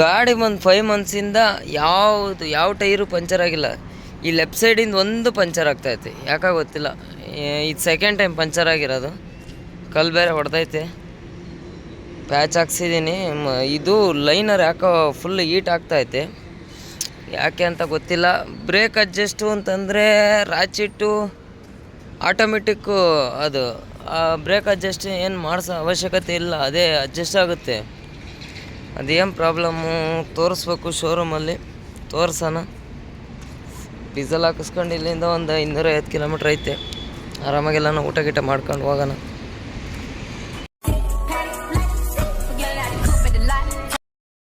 ಗಾಡಿ ಒಂದು ಫೈವ್ ಮಂತ್ಸಿಂದ ಯಾವುದು ಯಾವ ಟೈರು ಪಂಚರ್ ಆಗಿಲ್ಲ. ಈ ಲೆಫ್ಟ್ ಸೈಡಿಂದ ಒಂದು ಪಂಚರ್ ಆಗ್ತೈತೆ ಯಾಕೆ ಗೊತ್ತಿಲ್ಲ. ಇದು ಸೆಕೆಂಡ್ ಟೈಮ್ ಪಂಚರ್ ಆಗಿರೋದು. ಕಲ್ಲು ಬೇರೆ ಹೊಡೆದೈತೆ. ಪ್ಯಾಚ್ ಹಾಕ್ಸಿದ್ದೀನಿ ಇದು ಲೈನರ್ ಯಾಕೋ ಫುಲ್ ಹೀಟ್ ಆಗ್ತೈತೆ ಯಾಕೆ ಅಂತ ಗೊತ್ತಿಲ್ಲ. ಬ್ರೇಕ್ ಅಡ್ಜಸ್ಟು ಅಂತಂದರೆ ರಾಚಿಟ್ಟು ಆಟೋಮೆಟಿಕ್ಕು ಅದು ಬ್ರೇಕ್ ಅಡ್ಜಸ್ಟ್ ಏನು ಮಾಡಿಸೋ ಅವಶ್ಯಕತೆ ಇಲ್ಲ. ಅದೇ ಅಡ್ಜಸ್ಟ್ ಆಗುತ್ತೆ. ಅದೇನು ಪ್ರಾಬ್ಲಮ್ಮು ತೋರಿಸ್ಬೇಕು ಶೋರೂಮಲ್ಲಿ ತೋರಿಸೋಣ. ಡೀಸೆಲ್ ಹಾಕಿಸ್ಕೊಂಡು ಇಲ್ಲಿಂದ ಒಂದು ಇನ್ನೂರೈವತ್ತು ಕಿಲೋಮೀಟ್ರ್ ಐತೆ. ಆರಾಮಾಗೆಲ್ಲ ಊಟ ಗೀಟ ಮಾಡ್ಕೊಂಡು ಹೋಗೋಣ.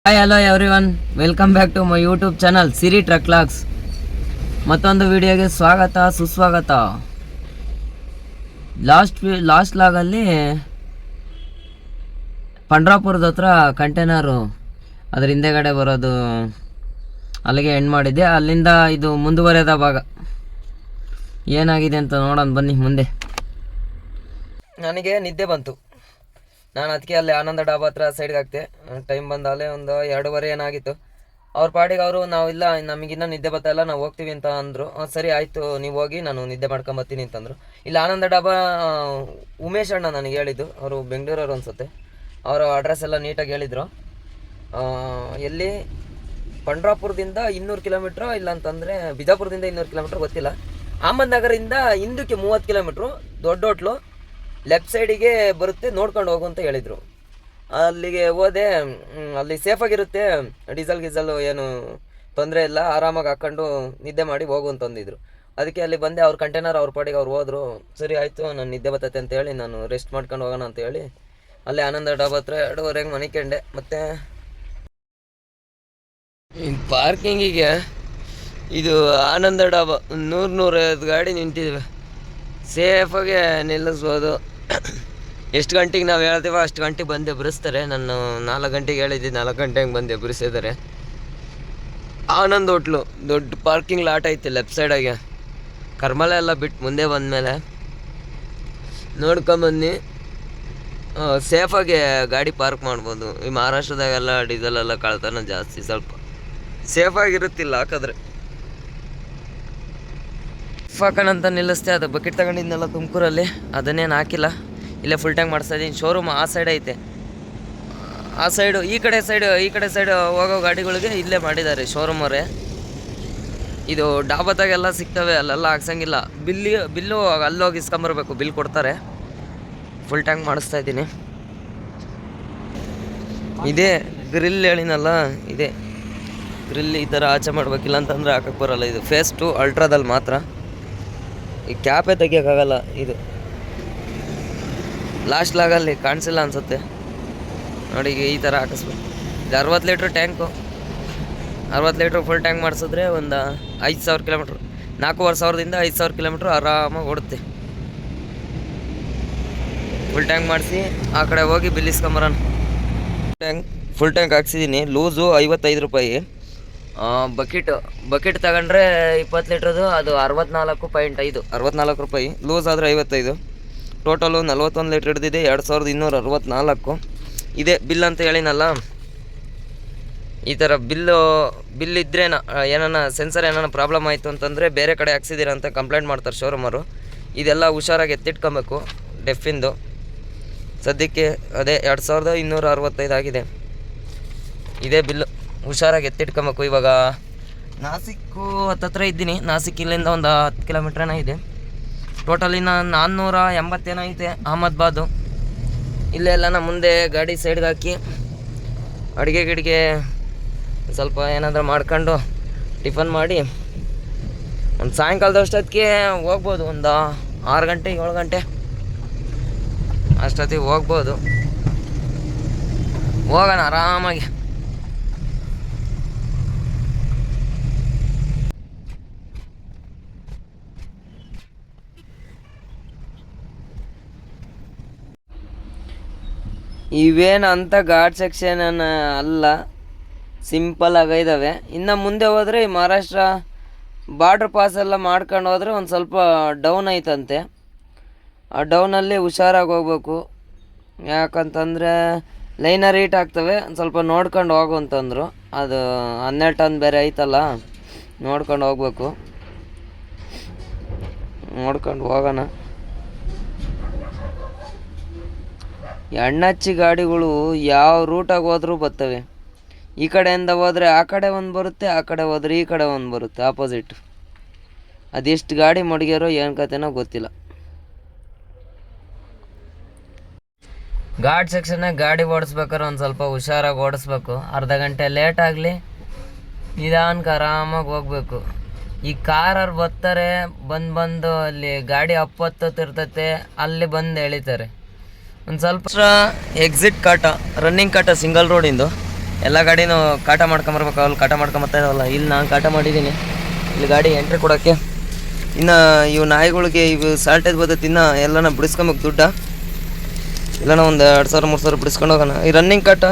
Hi hello everyone welcome back to my YouTube channel Siri truck logs ಮತ್ತೊಂದು ವಿಡಿಯೋಗೆ ಸ್ವಾಗತ, ಸುಸ್ವಾಗತ. ಲಾಸ್ಟ್ ಲಾಸ್ಟ್ ಲಾಗಲ್ಲಿ ಪಂಡ್ರಾಪುರದ ಹತ್ರ ಕಂಟೈನರು ಅದ್ರ ಹಿಂದೆಗಡೆ ಬರೋದು, ಅಲ್ಲಿಗೆ ಎಂಡ್ ಮಾಡಿದ್ದೆ. ಅಲ್ಲಿಂದ ಇದು ಮುಂದುವರೆದ ಭಾಗ. ಏನಾಗಿದೆ ಅಂತ ನೋಡೋಣ, ಬನ್ನಿ ಮುಂದೆ. ನನಗೆ ನಿದ್ದೆ ಬಂತು. ನಾನು ಅದಕ್ಕೆ ಅಲ್ಲಿ ಆನಂದ ಡಾಬಾ ಹತ್ರ ಸೈಡ್ಗೆ ಹಾಕ್ತೆ ಟೈಮ್ ಬಂದ ಅಲ್ಲೇ ಒಂದು ಎರಡೂವರೆ ಏನಾಗಿತ್ತು. ಅವ್ರ ಪಾಡಿಗೆ ಅವರು, ನಾವು ಇಲ್ಲ, ನಮಗಿನ್ನ ನಿದ್ದೆ ಬರ್ತಾ ಇಲ್ಲ, ನಾವು ಹೋಗ್ತೀವಿ ಅಂತ ಅಂದರು. ಸರಿ ಆಯಿತು, ನೀವು ಹೋಗಿ, ನಾನು ನಿದ್ದೆ ಮಾಡ್ಕೊಂಬತ್ತೀನಿ ಅಂತಂದರು. ಇಲ್ಲಿ ಆನಂದ ಡಾಬಾ ಉಮೇಶ್ ಅಣ್ಣ ನನಗೆ ಹೇಳಿದ್ದು. ಅವರು ಬೆಂಗಳೂರವ್ರು ಅನ್ಸುತ್ತೆ. ಅವರ ಅಡ್ರೆಸ್ ಎಲ್ಲ ನೀಟಾಗಿ ಹೇಳಿದರು. ಎಲ್ಲಿ ಪಂಡ್ರಾಪುರದಿಂದ ಇನ್ನೂರು ಕಿಲೋಮೀಟ್ರ್ ಇಲ್ಲ ಅಂತಂದರೆ ಬಿಜಾಪುರದಿಂದ ಇನ್ನೂರು ಕಿಲೋಮೀಟ್ರ್ ಗೊತ್ತಿಲ್ಲ. ಅಹಮದ್ನಗರಿಂದ ಹಿಂದಕ್ಕೆ ಮೂವತ್ತು ಕಿಲೋಮೀಟ್ರು, ದೊಡ್ಡ ಹೋಟ್ಲು ಲೆಫ್ಟ್ ಸೈಡಿಗೆ ಬರುತ್ತೆ, ನೋಡ್ಕೊಂಡು ಹೋಗು ಅಂತ ಹೇಳಿದರು. ಅಲ್ಲಿಗೆ ಹೋದೆ ಅಲ್ಲಿ ಸೇಫಾಗಿರುತ್ತೆ ಡೀಸೆಲ್ ಗೀಸಲು ಏನು ತೊಂದರೆ ಇಲ್ಲ, ಆರಾಮಾಗಿ ಹಾಕ್ಕೊಂಡು ನಿದ್ದೆ ಮಾಡಿ ಹೋಗು ಅಂತಂದಿದ್ರು ಅದಕ್ಕೆ ಅಲ್ಲಿ ಬಂದೆ, ಅವ್ರ ಕಂಟೈನರ್ ಅವ್ರ ಪಾಡಿಗೆ ಅವ್ರು ಹೋದರು, ಸರಿ ಆಯಿತು, ನಾನು ನಿದ್ದೆ ಬರ್ತೈತೆ ಅಂತ ಹೇಳಿ ನಾನು ರೆಸ್ಟ್ ಮಾಡ್ಕೊಂಡು ಹೋಗೋಣ ಅಂತ ಹೇಳಿ ಅಲ್ಲೇ ಆನಂದ ಡಾಬಾ ಹತ್ರ ಎರಡೂವರೆಗೆ ಮನಿಕೊಂಡೆ ಮತ್ತು ಪಾರ್ಕಿಂಗಿಗೆ ಇದು ಆನಂದ ಡಾಬಾ ನೂರು ನೂರೈವತ್ತು ಗಾಡಿ ನಿಂತಿದ್ದೀವಿ ಸೇಫಾಗಿ ನಿಲ್ಲಿಸ್ಬೋದು. ಎಷ್ಟು ಗಂಟೆಗೆ ನಾವು ಹೇಳ್ತೀವೋ ಅಷ್ಟು ಗಂಟೆಗೆ ಬಂದು ಎಬ್ಬರಿಸ್ತಾರೆ ನಾನು ನಾಲ್ಕು ಗಂಟೆಗೆ ಹೇಳಿದ್ದೆ, ನಾಲ್ಕು ಗಂಟೆಗೆ ಬಂದು ಎಬ್ಬರಿಸಿದ್ದಾರೆ ಆನಂದ್ ಹೋಟ್ಲು, ದೊಡ್ಡ ಪಾರ್ಕಿಂಗ್ ಲಾಟ್ ಐತೆ ಲೆಫ್ಟ್ ಸೈಡಾಗೆ ಕರ್ಮಲ ಎಲ್ಲ ಬಿಟ್ಟು ಮುಂದೆ ಬಂದಮೇಲೆ ನೋಡ್ಕೊಂಬನ್ನಿ ಸೇಫಾಗಿ ಗಾಡಿ ಪಾರ್ಕ್ ಮಾಡ್ಬೋದು. ಈ ಮಹಾರಾಷ್ಟ್ರದಾಗೆಲ್ಲ ಡೀಸೆಲ್ ಎಲ್ಲ ಕಳ್ತನ ಜಾಸ್ತಿ ಸ್ವಲ್ಪ. ಸೇಫಾಗಿರುತ್ತಿಲ್ಲ ಹಾಕಿದ್ರೆ ಅಂತ ನಿಲ್ಲಿಸ್ತೆ ಅದು ಬಕೆಟ್ ತಗೊಂಡಿದ್ನೆಲ್ಲ ತುಮಕೂರಲ್ಲಿ. ಅದನ್ನೇನು ಹಾಕಿಲ್ಲ. ಇಲ್ಲೇ ಫುಲ್ ಟ್ಯಾಂಕ್ ಮಾಡಿಸ್ತಾ ಇದ್ದೀನಿ. ಶೋರೂಮ್ ಆ ಸೈಡ್ ಐತೆ. ಆ ಸೈಡು ಈ ಕಡೆ ಸೈಡು ಈ ಕಡೆ ಸೈಡ್ ಹೋಗೋ ಗಾಡಿಗಳಿಗೆ ಇಲ್ಲೇ ಮಾಡಿದ್ದಾರೆ ಶೋರೂಮ್ ಅವರೇ. ಇದು ಡಾಬಾದಾಗೆಲ್ಲ ಸಿಗ್ತವೆ, ಅಲ್ಲೆಲ್ಲ ಹಾಕ್ಸಂಗಿಲ್ಲ. ಬಿಲ್ಲಿ ಬಿಲ್ಲು ಅಲ್ಲೋಗಿ ಇಸ್ಕೊಂಬರ್ಬೇಕು, ಬಿಲ್ ಕೊಡ್ತಾರೆ. ಫುಲ್ ಟ್ಯಾಂಕ್ ಮಾಡಿಸ್ತಾ ಇದ್ದೀನಿ. ಇದೇ ಗ್ರಿಲ್ ಹೇಳಿನಲ್ಲ, ಇದೆ ಗ್ರಿಲ್ ಈ ಥರ ಆಚೆ ಮಾಡಬೇಕಿಲ್ಲ ಅಂತಂದರೆ ಹಾಕಕ್ಕೆ ಬರೋಲ್ಲ ಇದು. ಫೇಸ್ ಟು ಅಲ್ಟ್ರಾದಲ್ಲಿ ಮಾತ್ರ. ಈ ಕ್ಯಾಪೇ ತೆಗಿಯೋಕ್ಕಾಗಲ್ಲ ಇದು. ಲಾಸ್ಟ್ ಲಾಗಲ್ಲಿ ಕಾಣಿಸಿಲ್ಲ ಅನಿಸುತ್ತೆ. ನೋಡಿ ಈ ಥರ ಹಾಕಿಸ್ಬೇಕು. ಇದು ಅರವತ್ತು ಲೀಟ್ರ್ ಟ್ಯಾಂಕು ಅರವತ್ತು ಲೀಟ್ರ್ ಫುಲ್ ಟ್ಯಾಂಕ್ ಮಾಡಿಸಿದ್ರೆ ಒಂದು ಐದು ಸಾವಿರ ಕಿಲೋಮೀಟ್ರ್ ನಾಲ್ಕೂವರೆ ಸಾವಿರದಿಂದ ಐದು ಸಾವಿರ ಕಿಲೋಮೀಟ್ರ್ ಆರಾಮಾಗಿ ಓಡುತ್ತೆ. ಫುಲ್ ಟ್ಯಾಂಕ್ ಮಾಡಿಸಿ, ಆ ಕಡೆ ಹೋಗಿ ಬಿಲ್ ಇಸ್ಕೊಂಬರೋಣ ಟ್ಯಾಂಕ್ ಫುಲ್ ಟ್ಯಾಂಕ್ ಹಾಕ್ಸಿದ್ದೀನಿ ಲೂಸು ಐವತ್ತೈದು ರೂಪಾಯಿ. ಬಕೆಟ್ ಬಕೆಟ್ ತಗೊಂಡ್ರೆ ಇಪ್ಪತ್ತು ಲೀಟ್ರದು ಅದು ಅರವತ್ನಾಲ್ಕು ಪಾಯಿಂಟ್ ಐದು. ಅರವತ್ನಾಲ್ಕು ರೂಪಾಯಿ. ಲೂಸ್ ಆದರೆ ಐವತ್ತೈದು. ಟೋಟಲು ನಲ್ವತ್ತೊಂದು ಲೀಟ್ರ್ ಹಿಡ್ದಿದೆ ಎರಡು ಸಾವಿರದ ಇನ್ನೂರ ಅರವತ್ನಾಲ್ಕು. ಇದೆ ಬಿಲ್ ಅಂತ ಹೇಳಿನಲ್ಲ? ಈ ಥರ ಬಿಲ್ಲು ಬಿಲ್ ಇದ್ದರೆ ಏನಾನ ಸೆನ್ಸರ್ ಏನಾರ ಪ್ರಾಬ್ಲಮ್ ಆಯಿತು ಅಂತಂದರೆ ಬೇರೆ ಕಡೆ ಹಾಕ್ಸಿದ್ದೀರ ಅಂತ ಕಂಪ್ಲೇಂಟ್ ಮಾಡ್ತಾರೆ ಶೋರೂಮರು ಇದೆಲ್ಲ ಹುಷಾರಾಗಿ ಎತ್ತಿಟ್ಕೊಬೇಕು ಡೆಫಿಂದು ಸದ್ಯಕ್ಕೆ ಅದೇ ಎರಡು ಸಾವಿರದ ಇನ್ನೂರ ಅರವತ್ತೈದು ಆಗಿದೆ. ಇದೇ ಬಿಲ್ ಹುಷಾರಾಗಿ ಎತ್ತಿಟ್ಕೊಬೇಕು ಇವಾಗ. ನಾಸಿಕ್ಕು ಹತ್ತತ್ರ ಇದ್ದೀನಿ. ನಾಸಿಕ್ ಇಲ್ಲಿಂದ ಒಂದು ಹತ್ತು ಕಿಲೋಮೀಟ್ರನ ಇದೆ. ಟೋಟಲ್ ಇನ್ನು ನಾನ್ನೂರ ಎಂಬತ್ತೇನೋ ಐತೆ ಅಹಮದಾಬಾದು. ಇಲ್ಲೆಲ್ಲ ಮುಂದೆ ಗಾಡಿ ಸೈಡ್ಗೆ ಹಾಕಿ ಅಡುಗೆ ಗಿಡಿಗೆ ಸ್ವಲ್ಪ ಏನಾದರೂ ಮಾಡ್ಕೊಂಡು ಟಿಫನ್ ಮಾಡಿ ಒಂದು ಸಾಯಂಕಾಲದಷ್ಟೊತ್ತಿಗೆ ಹೋಗ್ಬೋದು. ಒಂದು ಆರು ಗಂಟೆ ಏಳು ಗಂಟೆ. ಅಷ್ಟೊತ್ತಿಗೆ ಹೋಗ್ಬೋದು. ಹೋಗೋಣ ಆರಾಮಾಗಿ. ಇವೇನು ಅಂತ ಘಾಟ್ ಸೆಕ್ಷನ್ ಅಲ್ಲ, ಸಿಂಪಲ್ ಆಗಿದ್ದಾವೆ ಇನ್ನು ಮುಂದೆ ಹೋದರೆ ಈ ಮಹಾರಾಷ್ಟ್ರ ಬಾರ್ಡ್ರ್ ಪಾಸ್ ಎಲ್ಲ ಮಾಡ್ಕೊಂಡು ಹೋದರೆ ಒಂದು ಸ್ವಲ್ಪ ಡೌನ್ ಐತಂತೆ. ಆ ಡೌನಲ್ಲಿ ಹುಷಾರಾಗಿ ಹೋಗ್ಬೇಕು. ಯಾಕಂತಂದರೆ ಲೈನರ್ ಹೀಟ್ ಆಗ್ತವೆ, ಒಂದು ಸ್ವಲ್ಪ ನೋಡ್ಕೊಂಡು ಹೋಗು ಅಂತಂದರು. ಅದು ಹನ್ನೆರಡು ಟನ್ ಬೇರೆ ಐತಲ್ಲ, ನೋಡ್ಕೊಂಡು ಹೋಗ್ಬೇಕು. ನೋಡ್ಕೊಂಡು ಹೋಗೋಣ. ಎಣ್ಣಚ್ಚಿ ಗಾಡಿಗಳು ಯಾವ ರೂಟಾಗಿ ಹೋದರೂ ಬರ್ತವೆ. ಈ ಕಡೆಯಿಂದ ಹೋದರೆ ಆ ಕಡೆ ಒಂದು ಬರುತ್ತೆ, ಆ ಕಡೆ ಹೋದರೆ ಈ ಕಡೆ ಒಂದು ಬರುತ್ತೆ ಆಪೋಸಿಟ್ ಅದೆಷ್ಟು ಗಾಡಿ ಮಡಗ್ಯಾರೋ ಏನು ಕತೆನೋ ಗೊತ್ತಿಲ್ಲ. ಘಾಟ್ ಸೆಕ್ಷನ್ನಾಗ ಗಾಡಿ ಓಡಿಸ್ಬೇಕಾದ್ರೆ ಒಂದು ಸ್ವಲ್ಪ ಹುಷಾರಾಗಿ ಓಡಿಸ್ಬೇಕು. ಅರ್ಧ ಗಂಟೆ ಲೇಟ್ ಆಗಲಿ ನಿಧಾನಕ್ಕೆ ಆರಾಮಾಗಿ ಹೋಗ್ಬೇಕು. ಈ ಕಾರವ್ರು ಬರ್ತಾರೆ, ಬಂದು ಬಂದು ಅಲ್ಲಿ ಗಾಡಿ ಅಪ್ಪತ್ತತ್ತಿರ್ತೈತೆ ಅಲ್ಲಿ ಬಂದು ಎಳಿತಾರೆ. ಒಂದು ಸ್ವಲ್ಪ ಎಕ್ಸಿಟ್ ಕಾಟ ರನ್ನಿಂಗ್ ಕಾಟ ಸಿಂಗಲ್ ರೋಡಿಂದು ಎಲ್ಲ ಗಾಡಿನೂ ಕಾಟ ಮಾಡ್ಕೊಂಬರ್ಬೇಕು ಅಲ್ಲಿ ಕಾಟ ಮಾಡ್ಕೊಂಬರ್ತಾ ಇದಾವಲ್ಲ ಇಲ್ಲಿ ನಾನು ಕಾಟ ಮಾಡಿದ್ದೀನಿ. ಇಲ್ಲಿ ಗಾಡಿ ಎಂಟ್ರಿ ಕೊಡೋಕ್ಕೆ. ಇನ್ನು ಇವು ನಾಯಿಗಳಿಗೆ ಇವು ಸಾಲ್ಟೇಜ್ ಬದ ಇನ್ನು ಎಲ್ಲನ ಬಿಡಿಸ್ಕೊಬೇಕು ದುಡ್ಡ. ಇಲ್ಲನ ಒಂದು ಎರಡು ಸಾವಿರ, ಮೂರು ಸಾವಿರ ಬಿಡಿಸ್ಕೊಂಡು ಹೋಗೋಣ. ಈ ರನ್ನಿಂಗ್ ಕಟ್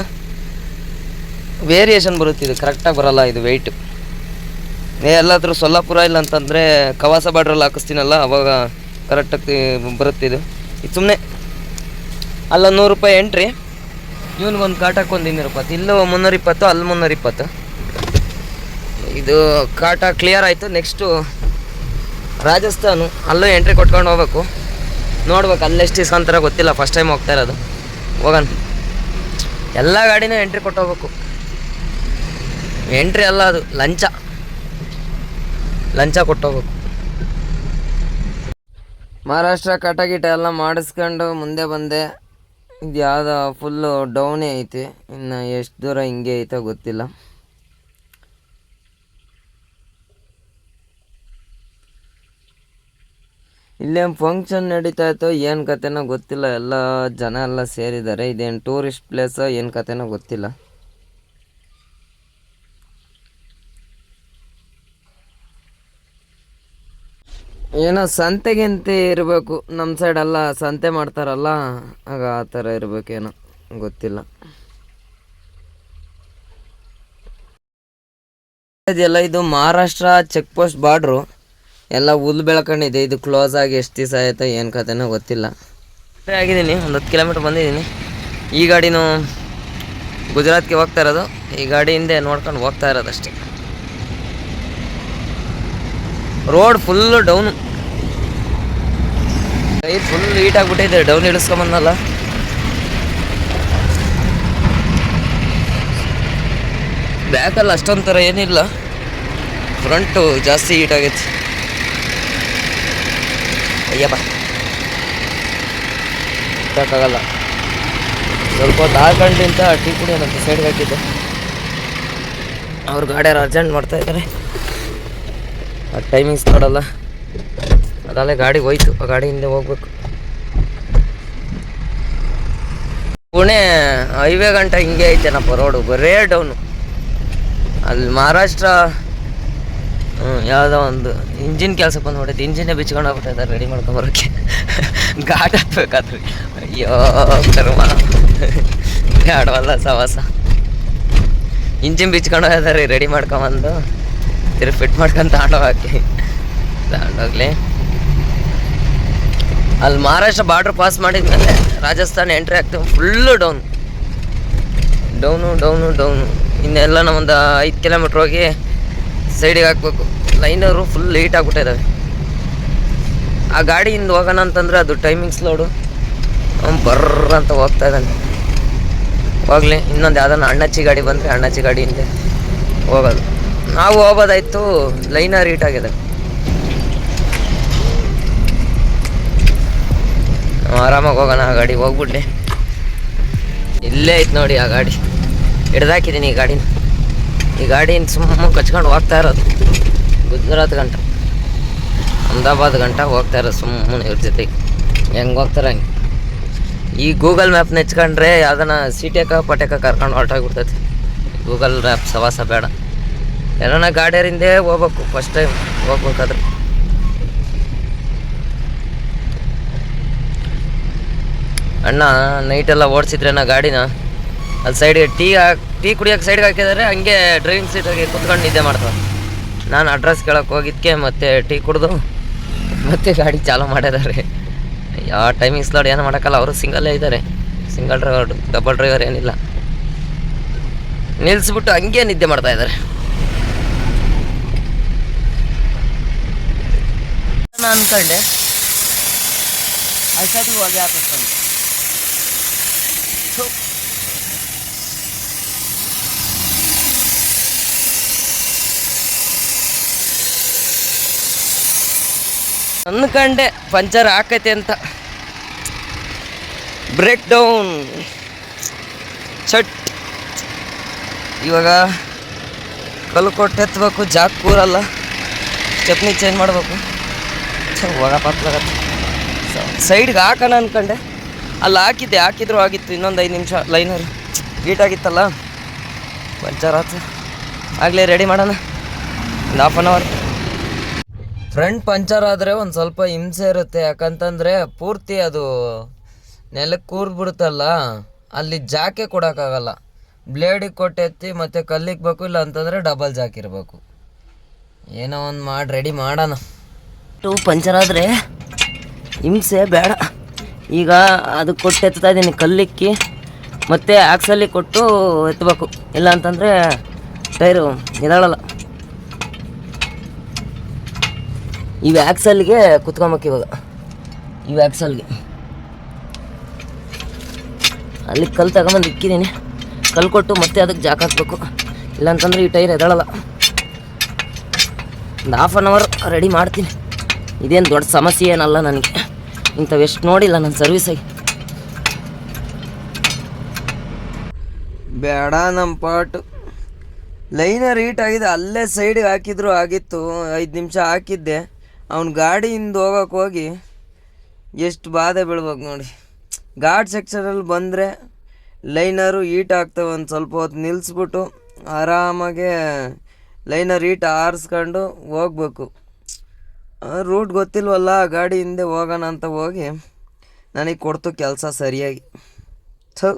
ವೇರಿಯೇಷನ್ ಬರುತ್ತೆ ಇದು ಕರೆಕ್ಟಾಗಿ ಬರಲ್ಲ ಇದು ವೆಯ್ಟ್ ಎಲ್ಲಾದರೂ ಸೊಲ್ಲಾಪುರ ಇಲ್ಲ ಅಂತಂದರೆ ಕವಾಸ ಬಾರ್ಡ್ರಲ್ಲಿ ಹಾಕಿಸ್ತೀನಲ್ಲ, ಅವಾಗ ಕರೆಕ್ಟಾಗಿ ಬರುತ್ತೆ ಇದು. ಇದು ಸುಮ್ಮನೆ ಅಲ್ಲ ನೂರು ರೂಪಾಯಿ ಎಂಟ್ರಿ ಇವನಿಗೊಂದು ಕಾಟಕ್ಕೆ ಒಂದು ಇನ್ನೂರು ಇಪ್ಪತ್ತು ಇಲ್ಲೂ ಮುನ್ನೂರ ಇಪ್ಪತ್ತು, ಅಲ್ಲಿ ಮುನ್ನೂರ ಇಪ್ಪತ್ತು. ಇದು ಕಾಟ ಕ್ಲಿಯರ್ ಆಯಿತು. ನೆಕ್ಸ್ಟು ರಾಜಸ್ಥಾನು, ಅಲ್ಲೂ ಎಂಟ್ರಿ ಕೊಟ್ಕೊಂಡು ಹೋಗ್ಬೇಕು. ನೋಡ್ಬೇಕು ಅಲ್ಲೆಷ್ಟು ಇಸ್ಕೊಂತಾರ ಗೊತ್ತಿಲ್ಲ ಫಸ್ಟ್ ಟೈಮ್ ಹೋಗ್ತಾ ಇರೋದು. ಹೋಗೋಣ. ಎಲ್ಲ ಗಾಡಿನೂ ಎಂಟ್ರಿ ಕೊಟ್ಟೋಗ್ಬೇಕು. ಎಂಟ್ರಿ ಅಲ್ಲ ಅದು, ಲಂಚ. ಲಂಚ ಕೊಟ್ಟೋಗ್ಬೇಕು. ಮಹಾರಾಷ್ಟ್ರ ಕಟಗಿಟ ಎಲ್ಲ ಮಾಡಿಸ್ಕೊಂಡು ಮುಂದೆ ಬಂದೆ. ಇದು ಯಾವುದೋ ಫುಲ್ಲು ಡೌನೇ ಐತಿ. ಇನ್ನು ಎಷ್ಟು ದೂರ ಹಿಂಗೆ ಐತೋ ಗೊತ್ತಿಲ್ಲ. ಇಲ್ಲೇನು ಫಂಕ್ಷನ್ ನಡೀತಾ ಇತ್ತು. ಏನು ಕತೆನೋ ಗೊತ್ತಿಲ್ಲ. ಎಲ್ಲ ಜನ ಎಲ್ಲ ಸೇರಿದ್ದಾರೆ. ಇದೇನು ಟೂರಿಸ್ಟ್ ಪ್ಲೇಸ್ ಏನು ಕತೆನೋ ಗೊತ್ತಿಲ್ಲ. ಏನೋ ಸಂತೆಗಿಂತ ಇರಬೇಕು. ನಮ್ಮ ಸೈಡೆಲ್ಲ ಸಂತೆ ಮಾಡ್ತಾರಲ್ಲ, ಆಗ ಆ ಥರ ಇರಬೇಕೇನೋ ಗೊತ್ತಿಲ್ಲ. ಇದೆಲ್ಲ ಇದು ಮಹಾರಾಷ್ಟ್ರ ಚೆಕ್ ಪೋಸ್ಟ್ ಬಾರ್ಡ್ರು. ಎಲ್ಲ ಹುಲ್ಲು ಬೆಳ್ಕೊಂಡಿದೆ. ಇದು ಕ್ಲೋಸ್ ಆಗಿ ಎಷ್ಟು ದಿವಸ ಆಯಿತು ಏನು ಕತೆನೋ ಗೊತ್ತಿಲ್ಲ. ಆಗಿದ್ದೀನಿ. ಒಂದು ಹತ್ತು ಕಿಲೋಮೀಟ್ರ್ ಬಂದಿದ್ದೀನಿ. ಈ ಗಾಡಿನೂ ಗುಜರಾತ್ಗೆ ಹೋಗ್ತಾ ಇರೋದು. ಈ ಗಾಡಿ ಹಿಂದೆ ನೋಡ್ಕೊಂಡು ಹೋಗ್ತಾ ಇರೋದು ಅಷ್ಟೇ. ರೋಡ್ ಫುಲ್ಲು ಡೌನು ಕೈ ಫುಲ್ ಹೀಟ್ ಆಗಿಬಿಟ್ಟಿದೆ. ಡೌನ್ ಇಳಿಸ್ಕೊಂಬಂದಲ್ಲ. ಬ್ಯಾಕಲ್ಲಿ ಅಷ್ಟೊಂದು ಥರ ಏನಿಲ್ಲ. ಫ್ರಂಟು ಜಾಸ್ತಿ ಹೀಟ್ ಆಗೈತಿ. ಅಯ್ಯಪ್ಪ ಸಾಕಾಗಲ್ಲ ಸ್ವಲ್ಪ ಹೊತ್ತು ಹಾಕೊಂಡಿಂತ ಟೀ ಕುಡಿಯೋಣಂತ ಸೈಡ್ಗೆ ಹಾಕಿದ್ದೆ. ಅವ್ರು ಗಾಡಿಯಾರು ಅರ್ಜೆಂಟ್ ಮಾಡ್ತಾ ಇದ್ದಾರೆ. ಆ ಟೈಮಿಂಗ್ಸ್ ನೋಡಲ್ಲ ಅದಲ್ಲೇ ಗಾಡಿ ಹೋಯ್ತು. ಆ ಗಾಡಿ ಹಿಂದೆ ಹೋಗ್ಬೇಕು. ಪುಣೆ ಹೈವೇ ಗಂಟೆ ಹಿಂಗೆ ಐತೆನಪ್ಪ ರೋಡು ಬರೇ ಡೌನು ಅಲ್ಲಿ ಮಹಾರಾಷ್ಟ್ರ ಹ್ಞೂ ಯಾವುದೋ ಒಂದು ಇಂಜಿನ್ ಕೆಲಸ ಬಂದು ನೋಡೈತೆ ಇಂಜಿನೇ ಬಿಚ್ಕೊಂಡು ಹೋಗ್ಬಿಟ್ಟಿದ್ದಾರೆ ರೆಡಿ ಮಾಡ್ಕೊಂಬರೋಕ್ಕೆ ಘಾಟ್ ಹಾಕ್ಬೇಕಾದ್ರಿ. ಅಯ್ಯೋ, ಕರ್ಮ. ಆಡವಲ್ಲ ಸವಾಸ ಇಂಜಿನ್ ಬಿಚ್ಕೊಂಡು ಹೋಗಿದ್ದಾರೆ ರೆಡಿ ಮಾಡ್ಕೊಂಬಂದು. ತಿರು ಫಿಟ್ ಮಾಡ್ಕೊಂಡು ಹಾಕಿ. ತಗೊಂಡೋಗ್ಲಿ ಅಲ್ಲಿ ಮಹಾರಾಷ್ಟ್ರ ಬಾರ್ಡ್ರ್ ಪಾಸ್ ಮಾಡಿದ್ಮೇಲೆ ರಾಜಸ್ಥಾನ ಎಂಟ್ರಿ ಆಗ್ತೀವಿ full down down down down ಇನ್ನೆಲ್ಲ ಒಂದು ಐದು ಕಿಲೋಮೀಟ್ರ್ ಹೋಗಿ ಸೈಡಿಗೆ ಹಾಕ್ಬೇಕು. ಲೈನರು ಫುಲ್ ಲೇಟ್ ಆಗ್ಬಿಟ್ಟಿದ್ದಾವೆ ಆ ಗಾಡಿಯಿಂದ ಹೋಗೋಣ ಅಂತಂದರೆ ಅದು ಟೈಮಿಂಗ್ಸ್ ಅವ್ನು ಬರ್ರ ಅಂತ ಹೋಗ್ತಾ ಇದ್ದಾನೆ ಹೋಗ್ಲಿ, ಇನ್ನೊಂದು ಯಾವ್ದಾನ ಅಣ್ಣಚ್ಚಿ ಗಾಡಿ ಬಂದರೆ ಅಣ್ಣಚ್ಚಿ ಗಾಡಿ ಹಿಂದೆ ಹೋಗೋದು. ನಾವು ಹೋಗೋದಾಯ್ತು ಲೈನರ್ ರೀಟ್ ಆಗಿದೆ ಆರಾಮಾಗಿ ಹೋಗೋಣ, ಆ ಗಾಡಿ ಹೋಗ್ಬಿಡ್ಲಿ. ಇಲ್ಲೇ ಐತೆ ನೋಡಿ ಆ ಗಾಡಿ. ಹಿಡ್ದಾಕಿದ್ದೀನಿ ಈ ಗಾಡಿನ. ಈ ಗಾಡಿನ ಸುಮ್ಮನೆ ಕಚ್ಕೊಂಡು ಹೋಗ್ತಾ ಇರೋದು. ಗುಜರಾತ್ ಗಂಟ. ಅಹಮದಾಬಾದ್ ಗಂಟ ಹೋಗ್ತಾರೆ ಸುಮ್ಮನೆ ಇವ್ರ ಜೊತೆಗೆ. ಹೆಂಗೆ ಹೋಗ್ತಾರೆ ಹಂಗೆ. ಈ ಗೂಗಲ್ ಮ್ಯಾಪ್ ನೆಚ್ಕೊಂಡ್ರೆ ಯಾವ್ದಾನ ಸಿಟಿಯಕ ಪಟೇಕ ಕರ್ಕೊಂಡು ಹೊರಟಾಗ್ಬಿಡ್ತೈತಿ. ಗೂಗಲ್ ಮ್ಯಾಪ್ ಸವಾಸ ಬೇಡ. ಎಲ್ಲನ ಗಾಡಿಯರಿಂದ ಹೋಗ್ಬೇಕು ಫಸ್ಟ್ ಟೈಮ್ ಹೋಗ್ಬೇಕಾದ್ರೆ. ಅಣ್ಣ ನೈಟೆಲ್ಲ ಓಡಿಸಿದ್ರೇನ ಗಾಡಿನ? ಅಲ್ಲಿ ಸೈಡ್ಗೆ ಟೀ ಹಾಕಿ ಟೀ ಕುಡಿಯೋಕೆ ಸೈಡ್ಗೆ ಹಾಕಿದ್ದಾರೆ ಹಂಗೆ ಡ್ರೈವಿಂಗ್ ಸೀಟಾಗಿ ಕುತ್ಕೊಂಡು ನಿದ್ದೆ ಮಾಡ್ತಾರೆ. ನಾನು ಅಡ್ರೆಸ್ ಕೇಳೋಕೆ ಹೋಗಿದ್ದಕ್ಕೆ ಮತ್ತೆ ಟೀ ಕುಡಿದು ಮತ್ತೆ ಗಾಡಿ ಚಾಲೂ ಮಾಡಿದ್ದಾರೆ. ಯಾವ ಟೈಮಿಂಗ್ ಸ್ಲಾಟ್ ಏನು ಮಾಡೋಕ್ಕಲ್ಲ, ಅವರು ಸಿಂಗಲ್ಲೇ ಇದ್ದಾರೆ. ಸಿಂಗಲ್ ಡ್ರೈವರ್ ಡಬಲ್ ಡ್ರೈವರ್ ಏನಿಲ್ಲ. ನಿಲ್ಲಿಸ್ಬಿಟ್ಟು ಹಂಗೆ ನಿದ್ದೆ ಮಾಡ್ತಾ ಇದ್ದಾರೆ. ನಾನು ಅನ್ಕೊಂಡೆ. ಅಷ್ಟೊತ್ತಿಗೆ ಹೋಗಿ ಅನ್ಕಂಡೆ ಪಂಚರ್ ಹಾಕೈತೆ ಅಂತ. ಬ್ರೇಕ್ ಡೌನ್ ಚಟ್ ಇವಾಗ ಕಲ್ಲು ಕೊಟ್ಟು ಎತ್ತಬೇಕು ಜಾಕ್ ಕೂರಲ್ಲ. ಸ್ಟೆಪ್ನಿ ಚೇಂಜ್ ಮಾಡಬೇಕು. ಹೋಗ ಪತ್ಲಾಗತ್ತೆ ಸೈಡ್ಗೆ ಹಾಕೋಣ ಅನ್ಕಂಡೆ. ಅಲ್ಲಿ ಹಾಕಿದ್ದೆ, ಹಾಕಿದ್ರು ಆಗಿತ್ತು, ಇನ್ನೊಂದು ಐದು ನಿಮಿಷ ಲೈನರ್ ಆಗಿತ್ತಲ್ಲ. ಪಂಚರ್ ಆಯ್ತು ಆಗಲೇ ರೆಡಿ ಮಾಡೋಣ. ಒಂದು half an hour front puncture ಆದರೆ ಒಂದು ಸ್ವಲ್ಪ ಹಿಂಸೆ ಇರುತ್ತೆ. ಯಾಕಂತಂದರೆ ಪೂರ್ತಿ ಅದು ನೆಲಕ್ಕೆ ಕೂರ್ಬಿಡುತ್ತಲ್ಲ ಅಲ್ಲಿ ಜಾಕೆ ಕೊಡೋಕ್ಕಾಗಲ್ಲ. ಬ್ಲೇಡಿಗೆ ಕೊಟ್ಟೆತ್ತಿ ಮತ್ತು ಕಲ್ಲಿಗೆ ಬೇಕು, ಇಲ್ಲ ಅಂತಂದರೆ ಡಬಲ್ ಜಾಕ್ ಇರಬೇಕು. ಏನೋ ಒಂದು ಮಾಡಿ ರೆಡಿ ಮಾಡೋಣ. ಟೂ ಪಂಚರ್ ಆದರೆ ಹಿಂಸೆ ಬೇಡ. ಈಗ ಅದು ಕೊಟ್ಟು ಎತ್ತಾ ಇದ್ದೀನಿ ಕಲ್ಲಿಕ್ಕಿ, ಮತ್ತು ಆಕ್ಸಲ್ಲಿ ಕೊಟ್ಟು ಎತ್ತಬೇಕು ಇಲ್ಲ ಅಂತಂದರೆ ಟೈರು ಇದಾಳಲ್ಲ ಈ ವ್ಯಾಕ್ಸಲ್ಗೆ ಕುತ್ಕೊಂಬಕ್ಕೆ ಇವಾಗ. ಈ ವ್ಯಾಕ್ಸಲ್ಗೆ ಅಲ್ಲಿ ಕಲ್ಲು ತಗೊಂಬಂದು ಇಕ್ಕಿದ್ದೀನಿ ಕಲ್ಲು ಕೊಟ್ಟು ಮತ್ತೆ ಅದಕ್ಕೆ ಜಾಕ್ ಹಾಕ್ಬೇಕು. ಇಲ್ಲಾಂತಂದ್ರೆ ಈ ಟೈರ್ ಎದಳಲ್ಲ. ಒಂದು ಹಾಫ್ ಆನ್ ಅವರ್ ರೆಡಿ ಮಾಡ್ತೀನಿ. ಇದೇನು ದೊಡ್ಡ ಸಮಸ್ಯೆ ಏನಲ್ಲ ನನಗೆ. ಇಂಥವು ಎಷ್ಟು ನೋಡಿಲ್ಲ ನನ್ನ ಸರ್ವಿಸಾಗಿ ಬೇಡ ನಮ್ಮ ಪಾಟು. ಲೈನರ್ ಹೀಟ್ ಆಗಿದೆ. ಅಲ್ಲೇ ಸೈಡಿಗೆ ಹಾಕಿದ್ರು ಆಗಿತ್ತು. ಐದು ನಿಮಿಷ ಹಾಕಿದ್ದೆ. ಅವ್ನ ಗಾಡಿಯಿಂದ ಹೋಗೋಕೆ ಹೋಗಿ ಎಷ್ಟು ಬಾಧೆ ಬೀಳ್ಬೇಕು ನೋಡಿ. ಘಾಟ್ ಸೆಕ್ಷನಲ್ಲಿ ಬಂದರೆ ಲೈನರು ಈಟ್ ಆಗ್ತವೆ ಒಂದು ಸ್ವಲ್ಪ ಹೊತ್ತು ನಿಲ್ಲಿಸ್ಬಿಟ್ಟು ಆರಾಮಾಗೆ ಲೈನರ್ ಈಟ್ ಆರಿಸ್ಕೊಂಡು ಹೋಗ್ಬೇಕು. ರೂಟ್ ಗೊತ್ತಿಲ್ವಲ್ಲ, ಗಾಡಿ ಹಿಂದೆ ಹೋಗೋಣ ಅಂತ ಹೋಗಿ ನನಗೆ ಕೊಡ್ತು ಕೆಲಸ ಸರಿಯಾಗಿ. ಥು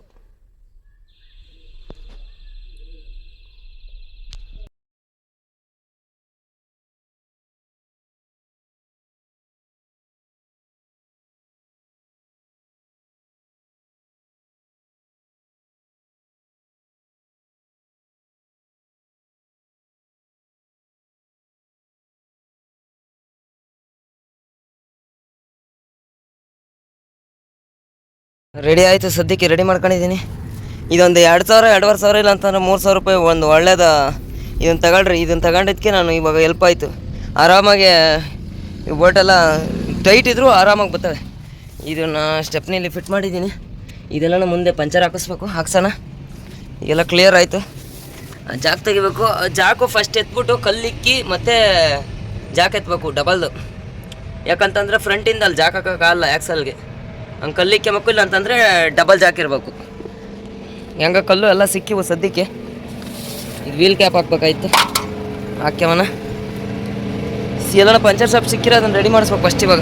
ರೆಡಿ ಆಯಿತು, ಸದ್ಯಕ್ಕೆ ರೆಡಿ ಮಾಡ್ಕೊಂಡಿದ್ದೀನಿ. ಇದೊಂದು ಎರಡು ಸಾವಿರ, ಎರಡುವರೆ ಸಾವಿರ ಇಲ್ಲ ಅಂತಂದ್ರೆ ಮೂರು ಸಾವಿರ ರೂಪಾಯಿ ಒಂದು ಒಳ್ಳೇದ ಇದನ್ನು ತಗೊಳ್ರಿ. ಇದನ್ನು ತಗೊಂಡಿದ್ದಕ್ಕೆ ನಾನು ಇವಾಗ ಹೆಲ್ಪ್ ಆಯಿತು. ಆರಾಮಾಗಿ ಈ ಬೋಟೆಲ್ಲ ಟೈಟ್ ಇದ್ದರೂ ಆರಾಮಾಗಿ ಬರ್ತವೆ. ಇದನ್ನು ಸ್ಟೆಪ್ನಿಲಿ ಫಿಟ್ ಮಾಡಿದ್ದೀನಿ. ಇದೆಲ್ಲ ಮುಂದೆ ಪಂಚರ್ ಹಾಕಿಸ್ಬೇಕು, ಹಾಕ್ಸೋಣ. ಈಗೆಲ್ಲ ಕ್ಲಿಯರ್ ಆಯಿತು. ಜಾಕ್ ತೆಗಿಬೇಕು. ಜಾಕು ಫಸ್ಟ್ ಎತ್ಬಿಟ್ಟು ಕಲ್ಲಿಕ್ಕಿ ಮತ್ತು ಜಾಕ್ ಎತ್ತಬೇಕು ಡಬಲ್ದು ಯಾಕಂತಂದ್ರೆ ಫ್ರಂಟಿಂದ ಅಲ್ಲಿ ಜಾಕ್ ಹಾಕೋಕ್ಕಾಗಲ್ಲ ಆ್ಯಕ್ಸಲ್ಗೆ ಹಂಗೆ ಕಲ್ಲಿಕ್ಕೆ ಇಲ್ಲ ಅಂತಂದರೆ ಡಬಲ್ ಜಾಕ್ ಇರಬೇಕು. ಹೆಂಗೆ ಕಲ್ಲು ಎಲ್ಲ ಸಿಕ್ಕಿವು ಸದ್ಯಕ್ಕೆ. ಇದು ವೀಲ್ ಕ್ಯಾಪ್ ಹಾಕ್ಬೇಕಾಯ್ತು. ಹಾಕ್ಯವನ ಎಲ್ಲ ಪಂಚರ್ ಶಾಪ್ ಸಿಕ್ಕಿರೋ ಅದನ್ನು ರೆಡಿ ಮಾಡಿಸ್ಬೇಕು ಫಸ್ಟ್ ಇವಾಗ.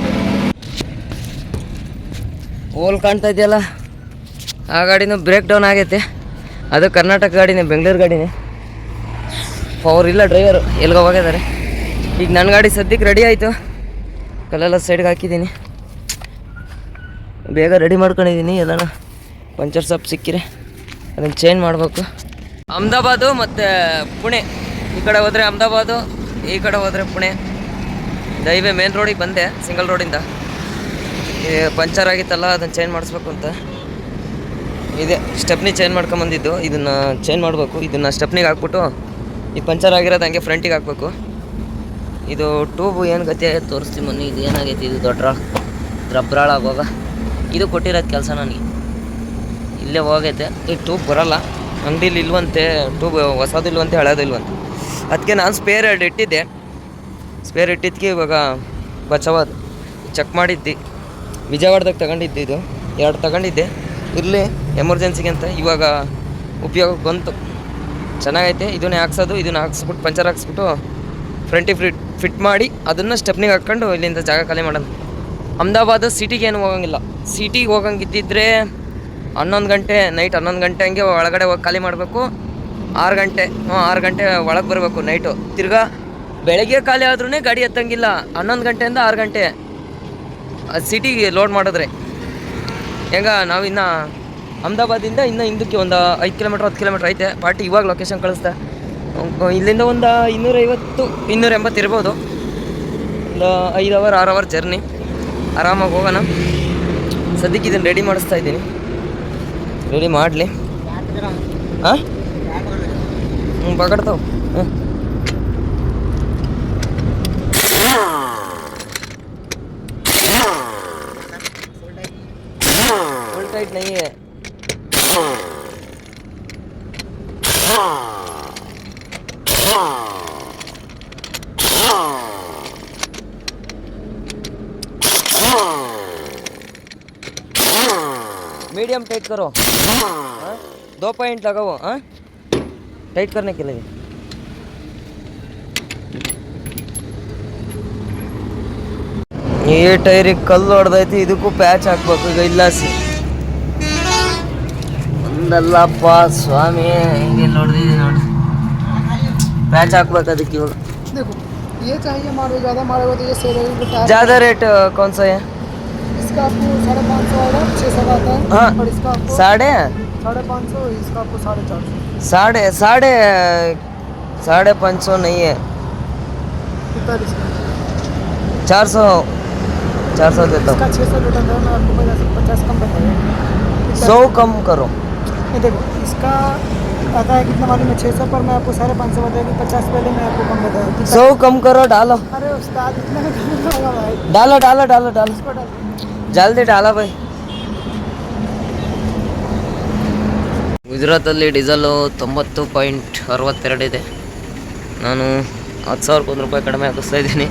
ಓಲ್ ಕಾಣ್ತಾ ಇದೆಯಲ್ಲ? ಆ ಗಾಡಿನೂ ಬ್ರೇಕ್ ಡೌನ್ ಆಗೈತೆ. ಅದು ಕರ್ನಾಟಕ ಗಾಡಿನೇ, ಬೆಂಗಳೂರು ಗಾಡಿನೇ. ಪವರ್ ಇಲ್ಲ ಡ್ರೈವರು ಎಲ್ಲಿಗೆ ಹೋಗಿದ್ದಾರೆ. ಈಗ ನನ್ನ ಗಾಡಿ ಸದ್ಯಕ್ಕೆ ರೆಡಿ ಆಯಿತು. ಕಲ್ಲೆಲ್ಲ ಸೈಡ್ಗೆ ಹಾಕಿದ್ದೀನಿ. ಬೇಗ ರೆಡಿ ಮಾಡ್ಕೊಂಡಿದ್ದೀನಿ ಎಲ್ಲನ ಪಂಚರ್ ಶಾಪ್ ಸಿಕ್ಕಿರಿ ಅದನ್ನು ಚೇಂಜ್ ಮಾಡಬೇಕು. ಅಹಮದಾಬಾದು ಮತ್ತು ಪುಣೆ. ಈ ಕಡೆ ಹೋದರೆ ಅಹಮದಾಬಾದು, ಈ ಕಡೆ ಹೋದರೆ ಪುಣೆ. ದೈವೇ ಮೇನ್ ರೋಡಿಗೆ ಬಂದೆ ಸಿಂಗಲ್ ರೋಡಿಂದ ಪಂಚರ್ ಆಗಿತ್ತಲ್ಲ, ಅದನ್ನು ಚೇಂಜ್ ಮಾಡಿಸ್ಬೇಕು ಅಂತ. ಇದೆ ಸ್ಟೆಪ್ನಿ ಚೇಂಜ್ ಮಾಡ್ಕೊಂಬಂದಿದ್ದು ಇದನ್ನು ಚೇಂಜ್ ಮಾಡಬೇಕು. ಇದನ್ನು ಸ್ಟೆಪ್ನಿಗೆ ಹಾಕ್ಬಿಟ್ಟು, ಈ ಪಂಚರ್ ಆಗಿರೋದು ಹಂಗೆ ಫ್ರಂಟಿಗೆ ಹಾಕ್ಬೇಕು. ಇದು ಟ್ಯೂಬ್ ಏನು ಗತಿ ತೋರಿಸ್ತೀನಿ ಮೊನ್ನೆ ಇದು ಏನಾಗೈತಿ, ಇದು ದೊಡ್ಡ ರಬ್ರಾಳ ಆಗೋಗ ಇದು ಕೊಟ್ಟಿರೋದು ಕೆಲಸ ನನಗೆ. ಇಲ್ಲೇ ಹೋಗೈತೆ. ಈ ಟ್ಯೂಬ್ ಬರೋಲ್ಲ. ಅಂಗಡಿಲಿ ಇಲ್ವಂತೆ ಟ್ಯೂಬ್ ಹೊಸದು ಇಲ್ವಂತೆ, ಹಳೇದು ಇಲ್ವಂತೆ. ಅದಕ್ಕೆ ನಾನು ಸ್ಪೇರ್ ಎರಡು ಇಟ್ಟಿದ್ದೆ. ಸ್ಪೇರ್ ಇಟ್ಟಿದ್ದಕ್ಕೆ ಇವಾಗ ಬಚಾವದು ಚೆಕ್ ಮಾಡಿದ್ದು. ವಿಜಯವಾಡದಾಗ ತಗೊಂಡಿದ್ದು ಇದು. ಎರಡು ತಗೊಂಡಿದ್ದೆ. ಇರಲಿ ಎಮರ್ಜೆನ್ಸಿಗೆ ಅಂತ ಇವಾಗ ಉಪಯೋಗಕ್ಕೆ ಬಂತು. ಚೆನ್ನಾಗೈತೆ. ಇದನ್ನೇ ಹಾಕ್ಸೋದು, ಇದನ್ನ ಹಾಕ್ಸ್ಬಿಟ್ಟು ಪಂಚರ್ ಹಾಕ್ಸ್ಬಿಟ್ಟು ಫ್ರಂಟಿಗೆ ಫಿಟ್ ಫಿಟ್ ಮಾಡಿ, ಅದನ್ನು ಸ್ಟೆಪ್ನಿಗೆ ಹಾಕ್ಕೊಂಡು ಇಲ್ಲಿಂದ ಜಾಗ ಖಾಲಿ ಮಾಡೋಣ. ಅಹಮದಾಬಾದ್ ಸಿಟಿಗೆ ಏನು ಹೋಗಂಗಿಲ್ಲ. ಸಿಟಿಗೆ ಹೋಗಂಗಿದ್ದಿದ್ರೆ ಹನ್ನೊಂದು ಗಂಟೆ ನೈಟ್ ಹನ್ನೊಂದು ಗಂಟೆ ಹಂಗೆ ಒಳಗಡೆ ಹೋಗಿ ಖಾಲಿ ಮಾಡಬೇಕು. ಆರು ಗಂಟೆ ಹ್ಞೂ ಆರು ಗಂಟೆ ಒಳಗೆ ಬರಬೇಕು ನೈಟು ತಿರ್ಗಾ ಬೆಳಗ್ಗೆ ಖಾಲಿ ಆದ್ರೂ ಗಾಡಿ ಎತ್ತಂಗಿಲ್ಲ. ಹನ್ನೊಂದು ಗಂಟೆಯಿಂದ ಆರು ಗಂಟೆ ಸಿಟಿಗೆ ಲೋಡ್ ಮಾಡಿದ್ರೆ. ಹೆಂಗ, ನಾವು ಇನ್ನು ಅಹಮದಾಬಾದಿಂದ ಇನ್ನೂ ಹಿಂದಕ್ಕೆ ಒಂದು ಐದು ಕಿಲೋಮೀಟ್ರ್ ಹತ್ತು ಕಿಲೋಮೀಟ್ರ್ ಐತೆ. ಪಾರ್ಟಿ ಇವಾಗ ಲೊಕೇಶನ್ ಕಳಿಸ್ದೆ. ಇಲ್ಲಿಂದ ಒಂದು ಇನ್ನೂರೈವತ್ತು ಇನ್ನೂರ ಎಂಬತ್ತು ಇರ್ಬೋದು. ಒಂದು ಐದು ಅವರ್ ಆರು ಅವರ್ ಜರ್ನಿ ಆರಾಮಾಗಿ ಹೋಗೋಣ ಸದ್ಯಕ್ಕೆ ಇದನ್ನು ರೆಡಿ ಮಾಡಿಸ್ತಾ ಇದ್ದೀನಿ ರೆಡಿ ಮಾಡಲಿ ಹಾಂ ಹ್ಞೂ ಪಕಡ್ತಾವ ಹಾಂ ಟೈಟ್ ನೈಯೇ मीडियम टाइट करो हाँ? दो पॉइंट लगाओ हाँ टाइट करने के लिए ಈ ಟೈರಿಗೆ ಕಲ್ಲು ಹೊಡೆದೈತಿ ಇದಕ್ಕೂ ಪ್ಯಾಚ್ ಹಾಕ್ಬೇಕು ಈಗ ಇಲ್ಲಾಸಿ ಒಂದಲ್ಲಪ್ಪ ಸ್ವಾಮಿ ಹಿಂಗೆ ನೋಡಿದೀನಿ ನೋಡಿ ಪ್ಯಾಚ್ ಹಾಕ್ಬೇಕು ಅದಕ್ಕೆ ಇವಾಗ देखो ये चाहिए मारो ज़्यादा मारोगे तो ये सही रहेगी बट आप- ज़्यादा रेट कौन सा है इसका आपको साढ़े पाँच सौ आएगा छः सौ आता है। हाँ। और इसका आपको साढ़े साढ़े पाँच सौ इसका आपको साढ़े चार सौ। साढ़े साढ़े साढ़े पाँच सौ नहीं है। कितना चार सौ। चार सौ देता हूँ। छः सौ रिटर्न मैं आपको पचास पचास कम बताऊँगा सौ कम करो। ये देखो इसका आता है कितना मालूम है? छः सौ पर मैं आपको साढ़े पाँच सौ बताया पचास पहले मैं आपको कम बताया। सौ कम करो डालो। अरे उस्ताद इतना डालो डालो डालो डालो। इसको डाल ಜಲ್ದಿ ಡಾಲ ಬೈ. ಗುಜರಾತಲ್ಲಿ ಡೀಸೆಲು ತೊಂಬತ್ತು ಪಾಯಿಂಟ್ ಅರವತ್ತೆರಡು ಇದೆ. ನಾನು ಹತ್ತು ಸಾವಿರಕ್ಕೆ ಒಂದು ರೂಪಾಯಿ ಕಡಿಮೆ ಹಾಕಿಸ್ತಾ ಇದ್ದೀನಿ.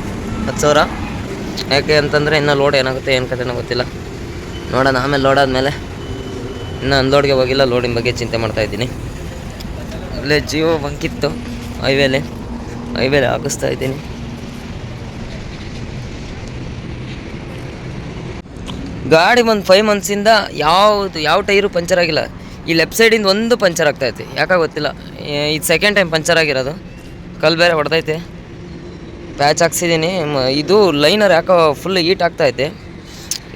ಹತ್ತು ಸಾವಿರ. ಯಾಕೆ ಅಂತಂದರೆ ಇನ್ನೂ ಲೋಡ್ ಏನಾಗುತ್ತೆ ಏನು ಕತೆನೋ ಗೊತ್ತಿಲ್ಲ. ನೋಡೋಣ, ಆಮೇಲೆ ಲೋಡ್ ಆದಮೇಲೆ ಇನ್ನೂ ಅನ್ಲೋಡ್ಗೆ ಹೋಗಿಲ್ಲ ಲೋಡಿನ ಬಗ್ಗೆ ಚಿಂತೆ ಮಾಡ್ತಾ ಇದ್ದೀನಿ. ಅಲ್ಲೇ ಜಿಯೋ ಬಂಕಿತ್ತು ಹೈವೇಲಿ ಹೈವೇಲಿ ಹಾಕಿಸ್ತಾ ಇದ್ದೀನಿ. ಗಾಡಿ ಒಂದು ಫೈವ್ ಮಂತ್ಸಿಂದ ಯಾವುದು, ಯಾವ ಟೈರು ಪಂಚರ್ ಆಗಿಲ್ಲ. ಈ ಲೆಫ್ಟ್ ಸೈಡಿಂದ ಒಂದು ಪಂಚರ್ ಆಗ್ತೈತೆ ಯಾಕೆ ಗೊತ್ತಿಲ್ಲ. ಇದು ಸೆಕೆಂಡ್ ಟೈಮ್ ಪಂಚರ್ ಆಗಿರೋದು. ಕಲ್ಲು ಬೇರೆ ಹೊಡೆದೈತೆ. ಪ್ಯಾಚ್ ಹಾಕ್ಸಿದ್ದೀನಿ ಇದು ಲೈನರ್ ಯಾಕೋ ಫುಲ್ ಹೀಟ್ ಆಗ್ತೈತೆ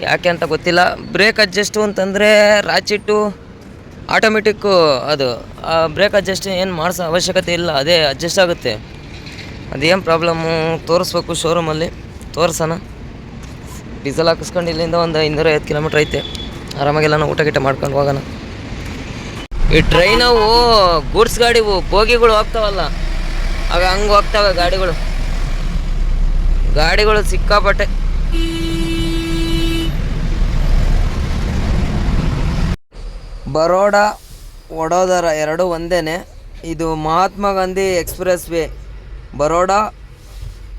ಯಾಕೆ ಅಂತ ಗೊತ್ತಿಲ್ಲ. ಬ್ರೇಕ್ ಅಡ್ಜಸ್ಟು ಅಂತಂದರೆ ರಾಚಿಟ್ಟು ಆಟೋಮೆಟಿಕ್ಕು ಅದು ಬ್ರೇಕ್ ಅಡ್ಜಸ್ಟ್ ಏನು ಮಾಡಿಸೋ ಅವಶ್ಯಕತೆ ಇಲ್ಲ. ಅದೇ ಅಡ್ಜಸ್ಟ್ ಆಗುತ್ತೆ. ಅದೇನು ಪ್ರಾಬ್ಲಮ್ಮು ತೋರಿಸ್ಬೇಕು ಶೋರೂಮಲ್ಲಿ ತೋರಿಸೋಣ. ಡೀಸೆಲ್ ಹಾಕಿಸ್ಕೊಂಡು ಇಲ್ಲಿಂದ ಒಂದು ಇನ್ನೂರ ಐವತ್ತು ಕಿಲೋಮೀಟ್ರ್ ಐತೆ. ಆರಾಮಾಗೆಲ್ಲ ನಾವು ಊಟ ಗಿಟ ಮಾಡ್ಕೊಂಡು ಹೋಗೋಣ. ಈ ಟ್ರೈನವು ಗೂಡ್ಸ್ ಗಾಡಿವು ಬೋಗಿಗಳು ಹೋಗ್ತಾವಲ್ಲ ಆಗ ಹಂಗೆ ಹೋಗ್ತಾವೆ ಗಾಡಿಗಳು. ಗಾಡಿಗಳು ಸಿಕ್ಕಾಪಟ್ಟೆ. ಬರೋಡಾ, ವಡೋದರ ಎರಡು ಒಂದೇನೆ. ಇದು Mahatma Gandhi expressway Baroda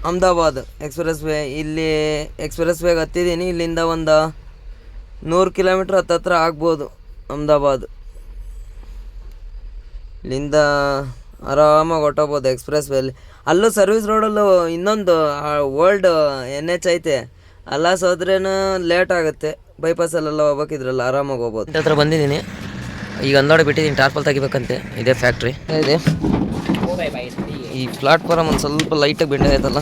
Ahmedabad expressway ಇಲ್ಲಿ ಎಕ್ಸ್ಪ್ರೆಸ್ ವೇಗೆ ಹತ್ತಿದ್ದೀನಿ. ಇಲ್ಲಿಂದ ಒಂದು ನೂರು ಕಿಲೋಮೀಟ್ರ್ ಹತ್ತತ್ರ ಆಗ್ಬೋದು ಅಹಮದಾಬಾದ್. ಇಲ್ಲಿಂದ ಆರಾಮಾಗಿ ಹೊಟ್ಟೋಗ್ಬೋದು ಎಕ್ಸ್ಪ್ರೆಸ್ ವೇಲಿ ಅಲ್ಲೂ ಸರ್ವಿಸ್ ರೋಡಲ್ಲೂ ಇನ್ನೊಂದು ಓಲ್ಡ್ ಎನ್ ಎಚ್ ಐತೆ. ಅಲ್ಲ ಸೋದ್ರೇನು ಲೇಟ್ ಆಗುತ್ತೆ. ಬೈಪಾಸಲ್ಲೆಲ್ಲ ಹೋಗ್ಬೇಕಿದ್ರಲ್ಲ ಆರಾಮಾಗಿ ಹೋಗ್ಬೋದು. ಹತ್ರ ಬಂದಿದ್ದೀನಿ. ಈಗ ಅಂದೋಡಿ ಬಿಟ್ಟಿದ್ದೀನಿ ಟಾರ್ಪಲ್ ತೆಗಿಬೇಕಂತೆ. ಇದೇ ಫ್ಯಾಕ್ಟ್ರಿ. ಇದೆ. ಈ ಪ್ಲಾಟ್ಫಾರಮ್ ಒಂದು ಸ್ವಲ್ಪ ಲೈಟಾಗಿ ಬೆಂಡ್ ಆಯ್ತಲ್ಲ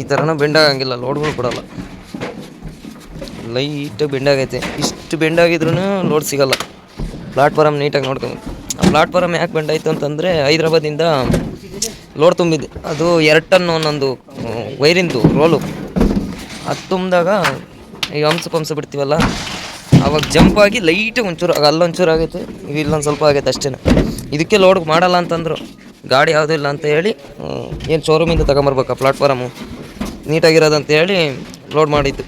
ಈ ಥರನೂ ಬೆಂಡಾಗಂಗಿಲ್ಲ ಲೋಡ್ಗಳು ಕೊಡಲ್ಲ. ಲೈಟಾಗಿ ಬೆಂಡಾಗೈತೆ ಇಷ್ಟು ಬೆಂಡಾಗಿದ್ರೂ ಲೋಡ್ ಸಿಗಲ್ಲ. ಪ್ಲಾಟ್ಫಾರಮ್ ನೀಟಾಗಿ ನೋಡ್ಕೊಂಡು ಆ ಪ್ಲಾಟ್ಫಾರಮ್ ಯಾಕೆ ಬೆಂಡಾಯಿತು ಅಂತಂದರೆ ಹೈದ್ರಾಬಾದಿಂದ ಲೋಡ್ ತುಂಬಿದೆ ಅದು ಎರಡು ಟನ್ ಒಂದೊಂದು ವೈರಿಂದು, ರೋಲು. ಅದು ತುಂಬಿದಾಗ ಈ ಹಂಸ ಪಂಸ ಬಿಡ್ತೀವಲ್ಲ, ಅವಾಗ ಜಂಪ್ ಆಗಿ ಲೈಟಾಗಿ ಒಂಚೂರು ಅಲ್ಲೊಂಚೂರು ಆಗೈತೆ, ಇಲ್ಲೊಂದು ಸ್ವಲ್ಪ ಆಗೈತೆ ಅಷ್ಟೇ ಇದಕ್ಕೆ ಲೋಡ್ ಮಾಡಲ್ಲ ಅಂತಂದರು. ಗಾಡಿ ಯಾವುದೂ ಇಲ್ಲ ಅಂತ ಹೇಳಿ ಏನು ಶೋರೂಮಿಂದ ತಗೊಂಬರ್ಬೇಕು ಪ್ಲಾಟ್ಫಾರಮು ನೀಟಾಗಿರೋದಂತ ಹೇಳಿ ಲೋಡ್ ಮಾಡಿದ್ದು.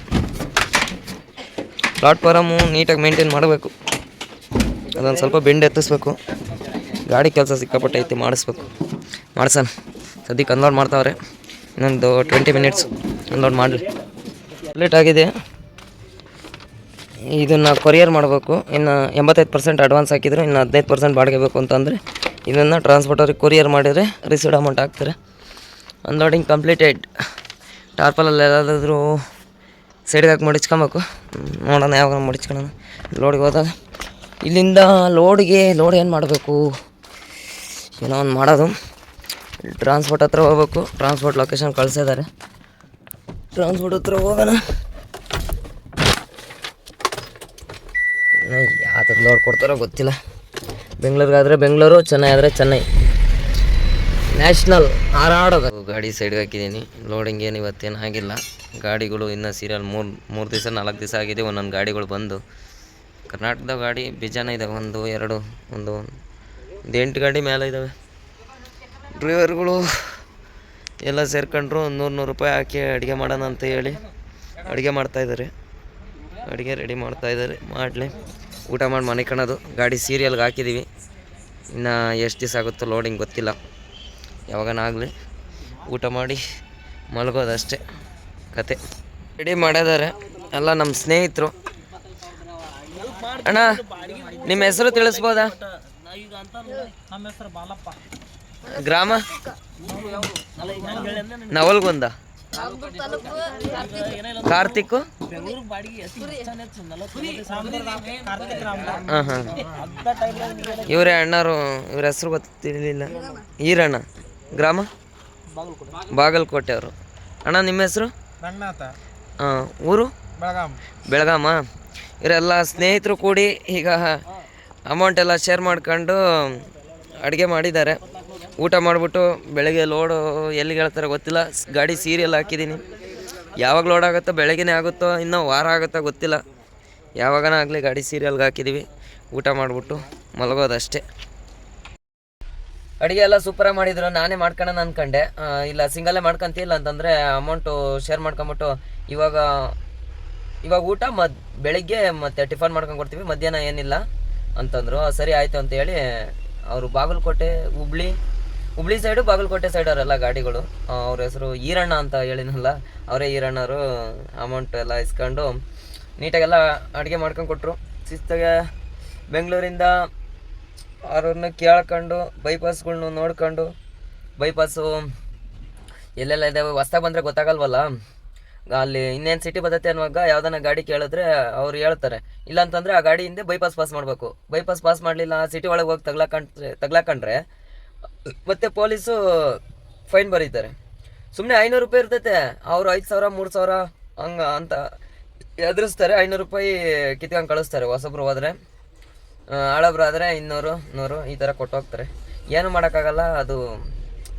ಪ್ಲಾಟ್ಫಾರಮು ನೀಟಾಗಿ ಮೇಂಟೈನ್ ಮಾಡಬೇಕು. ಅದೊಂದು ಸ್ವಲ್ಪ ಬೆಂಡ್ ಎತ್ತಿಸ್ಬೇಕು. ಗಾಡಿ ಕೆಲಸ ಸಿಕ್ಕಾಪಟ್ಟೆ ಐತಿ ಮಾಡಿಸ್ಬೇಕು. ಮಾಡ್ಸೋಣ. ಸದ್ಯಕ್ಕೆ ಅನ್ಲೋಡ್ ಮಾಡ್ತಾವ್ರೆ. ಇನ್ನೊಂದು ಟ್ವೆಂಟಿ ಮಿನಿಟ್ಸ್ ಅನ್ಲೋಡ್ ಮಾಡಲಿ ಕಂಪ್ಲೀಟ್ ಆಗಿದೆ. ಇದನ್ನು ಕೊರಿಯರ್ ಮಾಡಬೇಕು. ಇನ್ನು ಎಂಬತ್ತೈದು ಪರ್ಸೆಂಟ್ ಅಡ್ವಾನ್ಸ್ ಹಾಕಿದ್ರು ಇನ್ನು ಹದಿನೈದು ಪರ್ಸೆಂಟ್ ಬಾಡಿಗೆ ಬೇಕು ಅಂತಂದರೆ ಇದನ್ನು ಟ್ರಾನ್ಸ್ಪೋರ್ಟವ್ರಿಗೆ ಕೊರಿಯರ್ ಮಾಡಿದರೆ ರಿಸೀವ್ಡ್ ಅಮೌಂಟ್ ಹಾಕ್ತಾರೆ. ಅನ್ಲೋಡಿಂಗ್ ಕಂಪ್ಲೀಟೆಡ್ ಟಾರ್ಪಲಲ್ಲಿ ಎಲ್ಲಾದರೂ ಸೈಡ್ಗೆ ಹಾಕಿ ಮಡಿಚ್ಕೊಬೇಕು ನೋಡೋಣ ಯಾವಾಗ ಮಡಿಚ್ಕೊಳ್ಳೋಣ ಲೋಡ್ಗೆ ಹೋದಾಗ. ಇಲ್ಲಿಂದ ಲೋಡ್ಗೆ ಲೋಡ್ ಏನು ಮಾಡಬೇಕು? ಏನೋ ಒಂದು ಮಾಡೋದು. ಟ್ರಾನ್ಸ್ಪೋರ್ಟ್ ಹತ್ರ ಹೋಗ್ಬೇಕು. ಟ್ರಾನ್ಸ್ಪೋರ್ಟ್ ಲೊಕೇಶನ್ ಕಳಿಸಿದ್ದಾರೆ ಟ್ರಾನ್ಸ್ಪೋರ್ಟ್ ಹತ್ರ ಹೋಗೋಣ. ಯಾವ್ದು ಲೋಡ್ ಕೊಡ್ತಾರೋ ಗೊತ್ತಿಲ್ಲ. ಬೆಂಗಳೂರಿಗಾದರೆ ಬೆಂಗಳೂರು ಚೆನ್ನೈ ಆದರೆ ಚೆನ್ನೈ. ನ್ಯಾಷನಲ್ ಹಾರಾಡೋದು. ಗಾಡಿ ಸೈಡ್ಗೆ ಹಾಕಿದ್ದೀನಿ. ಲೋಡಿಂಗ್ ಏನು ಇವತ್ತೇನು ಆಗಿಲ್ಲ. ಗಾಡಿಗಳು ಇನ್ನೂ ಸೀರಿಯಲ್ ಮೂರು ಮೂರು ದಿವಸ, ನಾಲ್ಕು ದಿವಸ ಆಗಿದೆ. ಒಂದೊಂದು ಗಾಡಿಗಳು ಬಂದು. ಕರ್ನಾಟಕದ ಗಾಡಿ, ಬೇಜಾನ ಇದ್ದಾವೆ ಒಂದು, ಎರಡು, ಒಂದು ಒಂದು ಎಂಟು ಗಾಡಿ ಮೇಲೆ ಇದ್ದಾವೆ ಡ್ರೈವರ್ಗಳು ಎಲ್ಲ ಸೇರ್ಕೊಂಡ್ರು. ಒಂದು ನೂರು ನೂರು ರೂಪಾಯಿ ಹಾಕಿ ಅಡುಗೆ ಮಾಡೋಣ ಅಂತ ಹೇಳಿ ಅಡುಗೆ ಮಾಡ್ತಾಯಿದ್ದಾರೆ ಅಡುಗೆ ರೆಡಿ ಮಾಡ್ತಾಯಿದ್ದಾರೆ ಮಾಡಲಿ. ಊಟ ಮಾಡಿ ಮನೆ ಕಣೋದು. ಗಾಡಿ ಸೀರಿಯಲ್ಗೆ ಹಾಕಿದ್ದೀವಿ ಇನ್ನು ಎಷ್ಟು ದಿವಸ ಆಗುತ್ತೋ ಲೋಡಿಂಗ್ ಗೊತ್ತಿಲ್ಲ. ಯಾವಾಗನಾಗಲಿ ಊಟ ಮಾಡಿ ಮಲಗೋದಷ್ಟೇ ಕತೆ. ರೆಡಿ ಮಾಡಿದ್ದಾರೆ ಎಲ್ಲ ನಮ್ಮ ಸ್ನೇಹಿತರು. ಅಣ್ಣ, ನಿಮ್ಮ ಹೆಸರು ತಿಳಿಸ್ಬೋದಾ? ಗ್ರಾಮ? ನವಲ್ಗೊಂದ? ಕಾರ್ತಿಕ್? ಹಾಂ ಹಾಂ. ಇವರೇ ಅಣ್ಣರು ಇವ್ರ ಹೆಸರು ಗೊತ್ತಿರಲಿಲ್ಲ. ಈರಣ್ಣ. ಗ್ರಾಮ? ಬಾಗಲಕೋಟೆ ಅವರು. ಅಣ್ಣ ನಿಮ್ಮ ಹೆಸರು? ಊರು? ಬೆಳಗಾಂ. ಬೆಳಗಾಮ. ಇವರೆಲ್ಲ ಸ್ನೇಹಿತರು ಕೂಡಿ ಈಗ ಅಮೌಂಟ್ ಎಲ್ಲ ಶೇರ್ ಮಾಡ್ಕೊಂಡು ಅಡುಗೆ ಮಾಡಿದ್ದಾರೆ. ಊಟ ಮಾಡಿಬಿಟ್ಟು ಬೆಳಗ್ಗೆ ಲೋಡು ಎಲ್ಲಿಗೆ ಹೇಳ್ತಾರೆ ಗೊತ್ತಿಲ್ಲ. ಗಾಡಿ ಸೀರಿಯಲ್ ಹಾಕಿದ್ದೀನಿ ಯಾವಾಗ ಲೋಡ್ ಆಗುತ್ತೋ ಬೆಳಗ್ಗೆನೇ ಆಗುತ್ತೋ ಇನ್ನೂ ವಾರ ಆಗುತ್ತೋ ಗೊತ್ತಿಲ್ಲ. ಯಾವಾಗನ ಆಗಲಿ ಗಾಡಿ ಸೀರಿಯಲ್ಗೆ ಹಾಕಿದ್ದೀವಿ ಊಟ ಮಾಡಿಬಿಟ್ಟು ಮಲಗೋದಷ್ಟೇ. ಅಡುಗೆ ಎಲ್ಲ ಸೂಪರಾಗಿ ಮಾಡಿದ್ರು. ನಾನೇ ಮಾಡ್ಕೊಳ್ಳೋಣ ಅಂದ್ಕೊಂಡೆ ಇಲ್ಲ, ಸಿಂಗಲ್ಲೇ ಮಾಡ್ಕೊಂತಿಲ್ಲ ಅಂತಂದರೆ ಅಮೌಂಟು ಶೇರ್ ಮಾಡ್ಕೊಂಬಿಟ್ಟು ಇವಾಗ ಇವಾಗ ಊಟ ಮದ್, ಬೆಳಿಗ್ಗೆ ಮತ್ತೆ ಟಿಫನ್ ಮಾಡ್ಕೊಂಡು ಕೊಡ್ತೀವಿ. ಮಧ್ಯಾಹ್ನ ಏನಿಲ್ಲ ಅಂತಂದರು. ಸರಿ ಆಯಿತು ಅಂತ ಹೇಳಿ ಅವರು ಬಾಗಲಕೋಟೆ, ಹುಬ್ಳಿ ಹುಬ್ಳಿ ಸೈಡು, ಬಾಗಲಕೋಟೆ ಸೈಡ್ ಅವರೆಲ್ಲ ಗಾಡಿಗಳು. ಅವ್ರ ಹೆಸರು ಈರಣ್ಣ ಅಂತ ಹೇಳಿನಲ್ಲ ಅವರೇ ಈರಣ್ಣವರು ಅಮೌಂಟ್ ಎಲ್ಲ ಇಸ್ಕೊಂಡು ನೀಟಾಗೆಲ್ಲ ಅಡುಗೆ ಮಾಡ್ಕೊಂಡು ಕೊಟ್ಟರು ಶಿಸ್ತಾಗೆ ಬೆಂಗಳೂರಿಂದ ಅವ್ರನ್ನ ಕೇಳ್ಕೊಂಡು ಬೈಪಾಸ್ಗಳ್ನ ನೋಡ್ಕೊಂಡು ಬೈಪಾಸು ಎಲ್ಲೆಲ್ಲ ಇದೆ ಹೊಸ್ದಾಗಿ ಬಂದರೆ ಗೊತ್ತಾಗಲ್ವಲ್ಲ? ಅಲ್ಲಿ ಇನ್ನೇನು ಸಿಟಿ ಬದತ್ತೆ ಅನ್ನುವಾಗ ಯಾವ್ದನ್ನ ಗಾಡಿ ಕೇಳಿದ್ರೆ ಅವ್ರು ಹೇಳ್ತಾರೆ. ಇಲ್ಲ ಅಂತಂದ್ರೆ ಆ ಗಾಡಿ ಹಿಂದೆ ಬೈಪಾಸ್ ಪಾಸ್ ಮಾಡಬೇಕು. ಬೈಪಾಸ್ ಪಾಸ್ ಮಾಡಲಿಲ್ಲ ಸಿಟಿ ಒಳಗೆ ಹೋಗಿ ತಗ್ಲಾಕಂಡ್ರೆ ತಗ್ಲಾಕಂಡ್ರೆ ಮತ್ತೆ ಪೊಲೀಸು ಫೈನ್ ಬರೀತಾರೆ. ಸುಮ್ಮನೆ ಐನೂರು ರೂಪಾಯಿ ಇರ್ತೈತೆ. ಅವರು ಐದು ಸಾವಿರ, ಮೂರು ಸಾವಿರ ಹಂಗ ಅಂತ ಎದುರಿಸ್ತಾರೆ. ಐನೂರು ರೂಪಾಯಿ ಕಿತ್ಕೊಂಡು ಕಳಿಸ್ತಾರೆ. ಹೊಸಬ್ರು ಹೋದ್ರೆ ಹಳಬ್ರು ಆದರೆ ಇನ್ನೂರು, ನೂರು ಈ ಥರ ಕೊಟ್ಟು ಹೋಗ್ತಾರೆ. ಏನು ಮಾಡೋಕ್ಕಾಗಲ್ಲ, ಅದು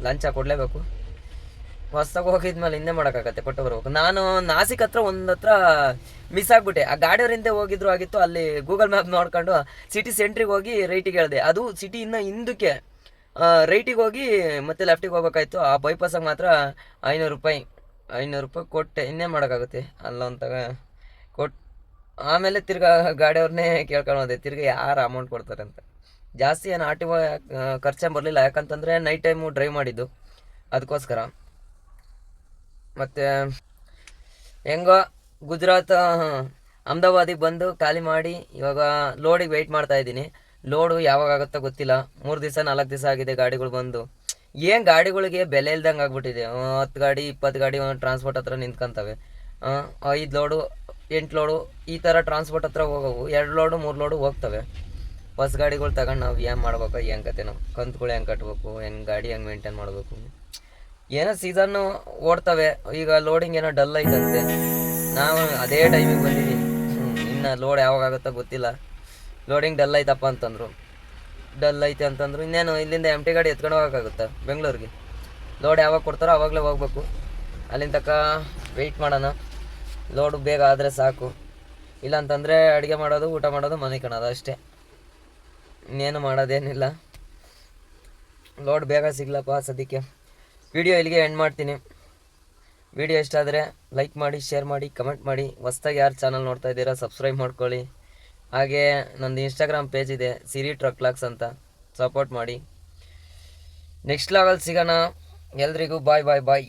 ಲಂಚ ಕೊಡಲೇಬೇಕು. ಹೊಸ್ದಾಗಿ ಹೋಗಿದ್ಮೇಲೆ ಹಿಂದೆ ಮಾಡೋಕ್ಕಾಗತ್ತೆ, ಕೊಟ್ಟು ಬರ್ಬೇಕು. ನಾನು ನಾಸಿಕ್ ಹತ್ರ ಒಂದು ಹತ್ರ ಮಿಸ್ ಆಗಿಬಿಟ್ಟೆ. ಆ ಗಾಡಿಯವ್ರ ಹಿಂದೆ ಹೋಗಿದ್ರು ಆಗಿತ್ತು, ಅಲ್ಲಿ ಗೂಗಲ್ ಮ್ಯಾಪ್ ನೋಡ್ಕೊಂಡು ಸಿಟಿ ಸೆಂಟ್ರಿಗೆ ಹೋಗಿ ರೈಟಿಗೆ ಹೇಳಿದೆ ಅದು ಸಿಟಿಯಿಂದ ಹಿಂದಕ್ಕೆ ರೈಟಿಗೆ ಹೋಗಿ ಮತ್ತೆ ಲೆಫ್ಟಿಗೆ ಹೋಗ್ಬೇಕಾಯ್ತು ಆ ಬೈಪಾಸಾಗ ಮಾತ್ರ ಐನೂರು ರೂಪಾಯಿ ಐನೂರು ರೂಪಾಯಿ ಕೊಟ್ಟೆ ಇನ್ನೇ ಮಾಡೋಕ್ಕಾಗುತ್ತೆ ಅಲ್ಲೊಂತಾಗ ಕೊಟ್ಟು ಆಮೇಲೆ ತಿರ್ಗಾ ಗಾಡಿಯವ್ರನ್ನೇ ಕೇಳ್ಕೊಂಡು ಹೋದೆ ತಿರ್ಗಿ ಯಾರು ಅಮೌಂಟ್ ಕೊಡ್ತಾರೆ ಅಂತ ಜಾಸ್ತಿ ಏನು ಆರ್ ಟಿ ಬರಲಿಲ್ಲ ಯಾಕಂತಂದರೆ ನೈಟ್ ಟೈಮು ಡ್ರೈವ್ ಮಾಡಿದ್ದು ಅದಕ್ಕೋಸ್ಕರ ಮತ್ತು ಹೆಂಗೋ ಗುಜರಾತ್ ಅಹಮದಾಬಾದಿಗೆ ಬಂದು ಖಾಲಿ ಮಾಡಿ ಇವಾಗ ಲೋಡಿಗೆ ವೆಯ್ಟ್ ಮಾಡ್ತಾ ಇದ್ದೀನಿ ಲೋಡು ಯಾವಾಗ ಆಗುತ್ತೋ ಗೊತ್ತಿಲ್ಲ. ಮೂರು ದಿವಸ, ನಾಲ್ಕು ದಿವಸ ಆಗಿದೆ, ಗಾಡಿಗಳು ಬಂದು. ಏನು ಗಾಡಿಗಳಿಗೆ ಬೆಲೆ ಇಲ್ದಂಗೆ ಆಗ್ಬಿಟ್ಟಿದೆ? ಹತ್ತು ಗಾಡಿ, ಇಪ್ಪತ್ತು ಗಾಡಿ ಒಂದು ಟ್ರಾನ್ಸ್ಪೋರ್ಟ್ ಹತ್ರ ನಿಂತ್ಕೊಂತವೆ. ಐದು ಲೋಡು ಎಂಟು ಲೋಡು ಈ ಥರ ಟ್ರಾನ್ಸ್ಪೋರ್ಟ್ ಹತ್ರ ಹೋಗೋವು. ಎರಡು ಲೋಡು ಮೂರು ಲೋಡು ಹೋಗ್ತವೆ. ಹೊಸ ಗಾಡಿಗಳು ತಗೊಂಡು ನಾವು ಏನು ಮಾಡ್ಬೇಕು? ಹೆಂಗೆ ನಾವು? ಕಂತುಗಳು ಹೆಂಗೆ ಕಟ್ಟಬೇಕು ಹೆಂಗೆ ಗಾಡಿ ಹೆಂಗೆ ಮೇಂಟೈನ್ ಮಾಡಬೇಕು? ಏನೋ ಸೀಸನ್ನು ಓಡ್ತವೆ. ಈಗ ಲೋಡಿಂಗ್ ಏನೋ ಡಲ್ ಐತಂತೆ. ನಾವು ಅದೇ ಟೈಮಿಗೆ ಬಂದಿದ್ದೀನಿ ಇನ್ನು ಲೋಡ್ ಯಾವಾಗ ಆಗುತ್ತೋ ಗೊತ್ತಿಲ್ಲ. ಲೋಡಿಂಗ್ ಡಲ್ ಐತಪ್ಪ ಅಂತಂದರು. ಡಲ್ ಐತೆ ಅಂತಂದ್ರು. ಇನ್ನೇನು, ಇಲ್ಲಿಂದ ಎಂ ಟಿ ಗಾಡಿ ಎತ್ಕೊಂಡು ಹೋಗೋಕ್ಕಾಗುತ್ತೆ? ಬೆಂಗಳೂರಿಗೆ. ಲೋಡ್ ಯಾವಾಗ ಕೊಡ್ತಾರೋ ಆವಾಗಲೇ ಹೋಗ್ಬೇಕು. ಅಲ್ಲಿಂದ ತಕ್ಕ ವೆಯ್ಟ್ ಮಾಡೋಣ. ಲೋಡು ಬೇಗ ಆದರೆ ಸಾಕು. ಇಲ್ಲ ಅಂತಂದರೆ ಅಡುಗೆ ಮಾಡೋದು, ಊಟ ಮಾಡೋದು ಮನೆ ಕಾಣೋದು ಅಷ್ಟೇ. ಇನ್ನೇನು ಮಾಡೋದೇನಿಲ್ಲ. ಲೋಡ್ ಬೇಗ ಸಿಗ್ಲಪ್ಪ ಸದ್ಯಕ್ಕೆ. ವಿಡಿಯೋ ಇಲ್ಲಿಗೆ ಎಂಡ್ ಮಾಡ್ತೀನಿ. ವಿಡಿಯೋ ಇಷ್ಟ ಆದರೆ ಲೈಕ್ ಮಾಡಿ ಶೇರ್ ಮಾಡಿ ಕಮೆಂಟ್ ಮಾಡಿ. ಹೊಸ್ದಾಗಿ ಯಾರು ಚಾನಲ್ ನೋಡ್ತಾ ಇದ್ದೀರಾ ಸಬ್ಸ್ಕ್ರೈಬ್ ಮಾಡ್ಕೊಳ್ಳಿ. ಹಾಗೆ ನಂದು ಇನ್ಸ್ಟಾಗ್ರಾಮ್ ಪೇಜ್ ಇದೆ ಸಿರಿ ಟ್ರಕ್ ಲಾಕ್ಸ್ ಅಂತ. ಸಪೋರ್ಟ್ ಮಾಡಿ. ನೆಕ್ಸ್ಟ್ ಲಾಗಲ್ಲಿ ಸಿಗೋಣ. ಎಲ್ರಿಗೂ ಬಾಯ್ ಬಾಯ್ ಬಾಯ್